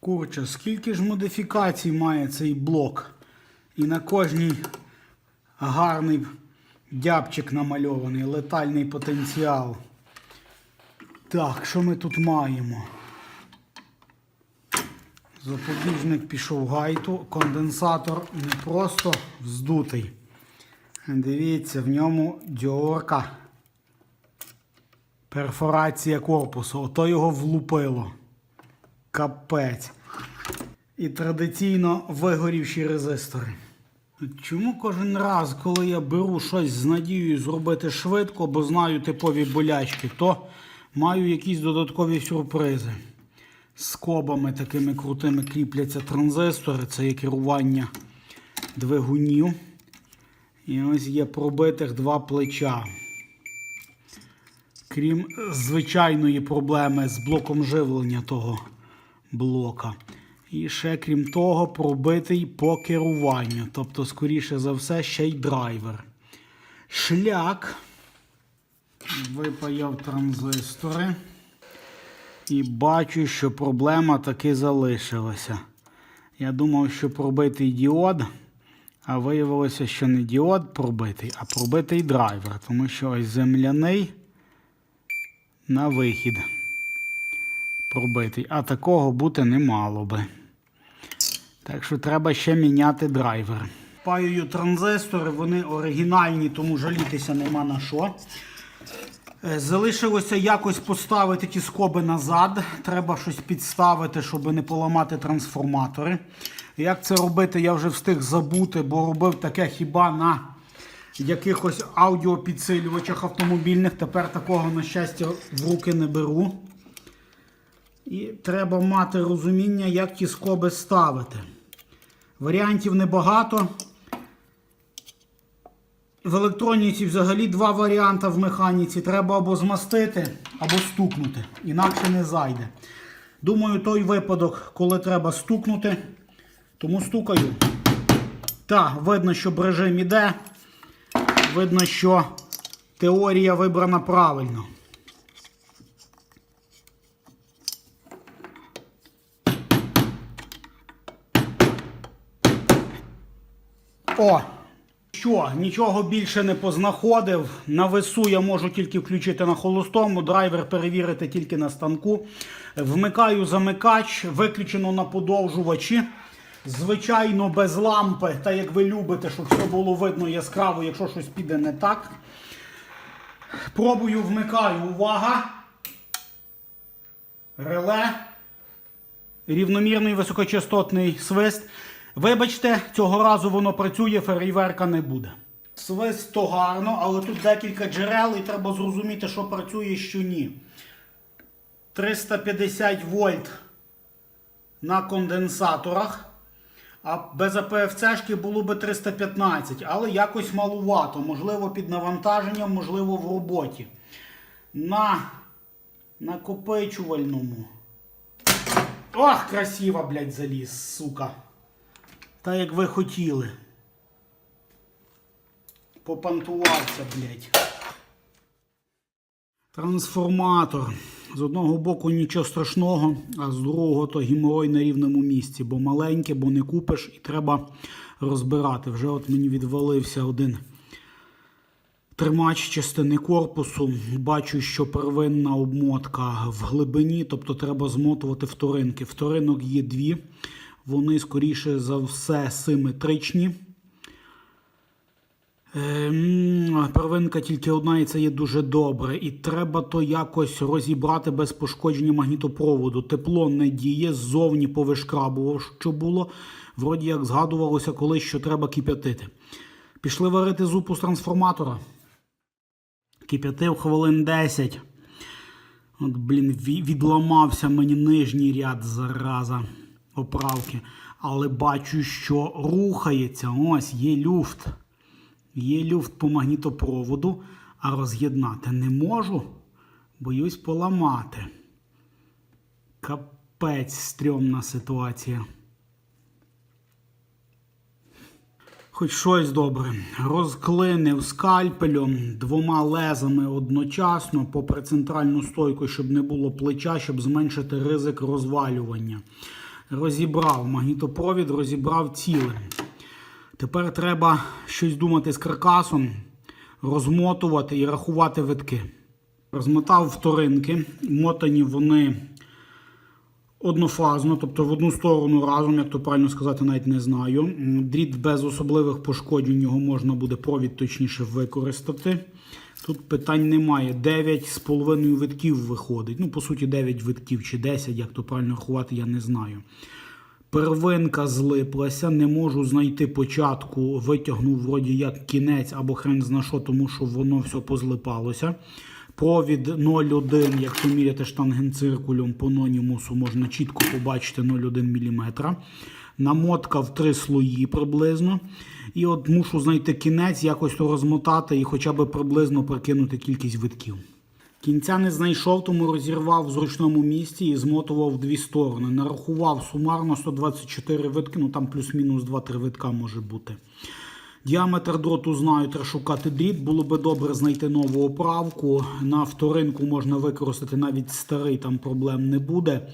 Курча, скільки ж модифікацій має цей блок? І на кожній гарний дябчик намальований, летальний потенціал. Так, що ми тут маємо? Запобіжник пішов гайту, конденсатор не просто вздутий. Дивіться, в ньому дьорка. Перфорація корпусу. Ото його влупило. Капець. І традиційно вигорівші резистори. Чому кожен раз, коли я беру щось з надією зробити швидко, бо знаю типові болячки, то маю якісь додаткові сюрпризи. З кобами такими крутими кріпляться транзистори, це є керування двигунів. І ось є пробитих два плеча. Крім звичайної проблеми з блоком живлення того блока. І ще, крім того, пробитий по керуванню. Тобто, скоріше за все, ще й драйвер. Шляк. Випаяв транзистори. І бачу, що проблема таки залишилася. Я думав, що пробитий діод, а виявилося, що не діод пробитий, а пробитий драйвер. Тому що ось земляний на вихід пробитий. А такого бути не мало би. Так що треба ще міняти драйвер. Паюю транзистори, вони оригінальні, тому жалітися нема на що. Е, Залишилося якось поставити ті скоби назад. Треба щось підставити, щоб не поламати трансформатори. Як це робити, я вже встиг забути, бо робив таке хіба на якихось аудіопідсилювачах автомобільних. Тепер такого, на щастя, в руки не беру. І треба мати розуміння, як ті скоби ставити. Варіантів небагато. В електроніці взагалі два варіанти в механіці. Треба або змастити, або стукнути. Інакше не зайде. Думаю, той випадок, коли треба стукнути, тому стукаю. Так, видно, що режим іде. Видно, що теорія вибрана правильно. О! Що, нічого більше не познаходив. На весу я можу тільки включити на холостому, драйвер перевірити тільки на станку. Вмикаю замикач, виключено на подовжувачі. Звичайно, без лампи, та як ви любите, щоб все було видно яскраво, якщо щось піде не так. Пробую, вмикаю. Увага! Реле. Рівномірний високочастотний свист. Вибачте, цього разу воно працює, фейерверка не буде. Свист то гарно, але тут декілька джерел і треба зрозуміти, що працює, що ні. 350 вольт на конденсаторах. А без АПФЦшки було би 315, але якось малувато. Можливо, під навантаженням, можливо, в роботі. На накопичувальному. Ох, красиво, блядь, заліз, сука. Та як ви хотіли. Попантувався, блядь. Трансформатор. З одного боку нічого страшного, а з другого то геморой на рівному місці, бо маленьке, бо не купиш і треба розбирати. Вже от мені відвалився один тримач частини корпусу. Бачу, що первинна обмотка в глибині, тобто треба змотувати вторинки. Вторинок є дві. Вони, скоріше за все, симетричні. Ем, Первинка тільки одна, і це є дуже добре. І треба то якось розібрати без пошкодження магнітопроводу. Тепло не діє, ззовні повишкрабував, що було. Вроді як згадувалося колись, що треба кип'ятити. Пішли варити зупу з трансформатора. Кип'ятив хвилин 10. От, блін, відламався мені нижній ряд зараза оправки. Але бачу, що рухається. Ось є люфт. Є люфт по магнітопроводу, а роз'єднати не можу. Боюсь поламати. Капець стрьомна ситуація. Хоч щось добре. Розклинив скальпелем двома лезами одночасно попри центральну стойку, щоб не було плеча, щоб зменшити ризик розвалювання. Розібрав. Магнітопровід розібрав цілим. Тепер треба щось думати з каркасом, розмотувати і рахувати витки. Розмотав вторинки, мотані вони однофазно, тобто в одну сторону разом, як то правильно сказати, навіть не знаю. Дріт без особливих пошкоджень його можна буде провід точніше використати. Тут питань немає. 9,5 витків виходить. Ну, по суті, 9 витків чи 10, як то правильно рахувати, я не знаю. Первинка злиплася, не можу знайти початку, витягнув вроді як кінець або хрен зна що, тому що воно все позлипалося. Провід 0,1, якщо міряти штангенциркулем по нонімусу, можна чітко побачити 0,1 мм. Намотка в три слої приблизно. І от мушу знайти кінець, якось розмотати і хоча б приблизно прикинути кількість витків. Кінця не знайшов, тому розірвав в зручному місці і змотував дві сторони. Нарахував сумарно 124 витки, ну там плюс-мінус 2-3 витка може бути. Діаметр дроту знаю, треба шукати дріт. Було би добре знайти нову оправку. На вторинку можна використати навіть старий, там проблем не буде.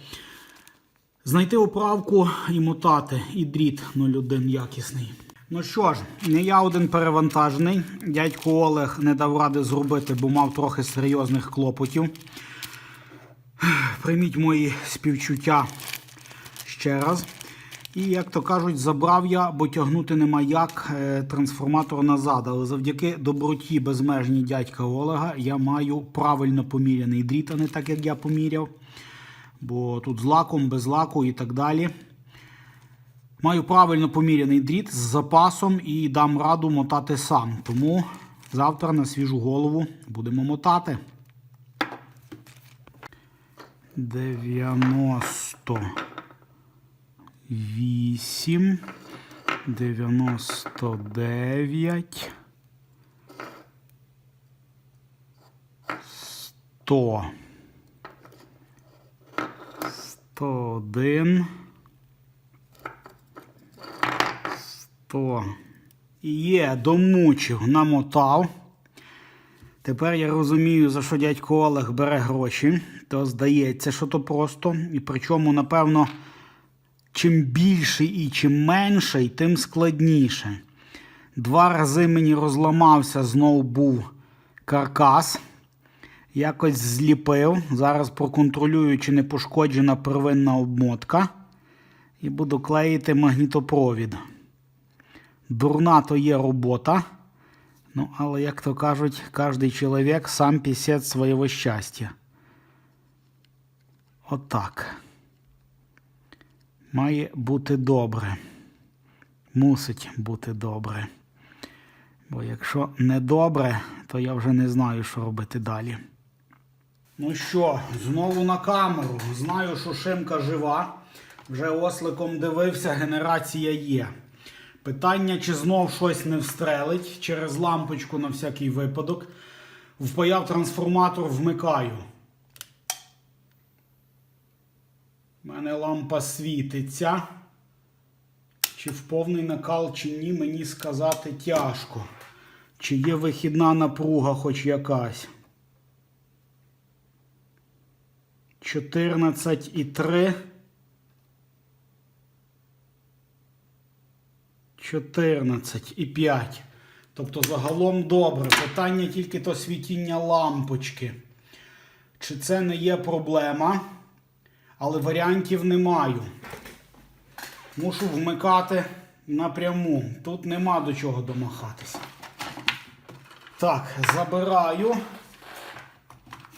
Знайти оправку і мотати, і дріт 01 якісний. Ну що ж, не я один перевантажений. Дядько Олег не дав ради зробити, бо мав трохи серйозних клопотів. Прийміть мої співчуття ще раз. І, як то кажуть, забрав я, бо тягнути нема як е, трансформатор назад. Але завдяки доброті безмежній дядька Олега я маю правильно поміряний дріт, а не так, як я поміряв. Бо тут з лаком, без лаку і так далі. Маю правильно поміряний дріт з запасом і дам раду мотати сам. Тому завтра на свіжу голову будемо мотати. 90. 8, 99, 100, 101, 100. І Є, домучив, намотав. Тепер я розумію, за що дядько Олег бере гроші. То здається, що то просто. І причому, напевно, чим більший і чим менший, тим складніше. Два рази мені розламався, знов був каркас. Якось зліпив. Зараз проконтролюю, чи не пошкоджена первинна обмотка. І буду клеїти магнітопровід. Дурна то є робота. Ну, але, як то кажуть, кожен чоловік сам пісець свого щастя. Отак. Має бути добре. Мусить бути добре. Бо якщо не добре, то я вже не знаю, що робити далі. Ну що, знову на камеру. Знаю, що шимка жива. Вже осликом дивився, генерація є. Питання, чи знов щось не встрелить через лампочку на всякий випадок. Впаяв трансформатор, вмикаю. Лампа світиться. Чи в повний накал, чи ні, мені сказати тяжко. Чи є вихідна напруга хоч якась. 14,3. 14,5. Тобто загалом добре. Питання тільки то світіння лампочки. Чи це не є проблема? Але варіантів не маю. Мушу вмикати напряму. Тут нема до чого домахатися. Так, забираю.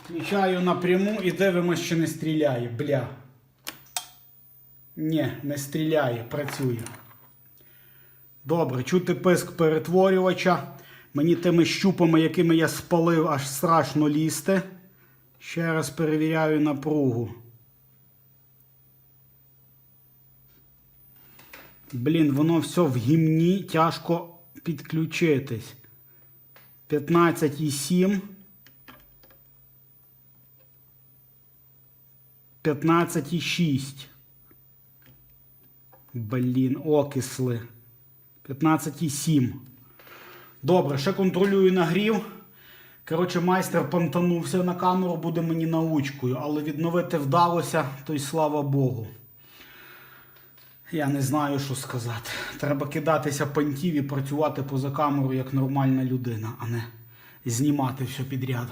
Включаю напряму і дивимося, чи не стріляє. Бля. Ні, не стріляє, працює. Добре, чути писк перетворювача. Мені тими щупами, якими я спалив, аж страшно лізти. Ще раз перевіряю напругу. Блін, воно все в гімні, тяжко підключитись. 15,7. 15,6. Блін, окисли. 15,7. Добре, ще контролюю нагрів. Коротше, майстер пантанувся на камеру, буде мені научкою, але відновити вдалося, то й слава Богу. Я не знаю, що сказати. Треба кидатися пантів і працювати поза камерою як нормальна людина, а не знімати все підряд.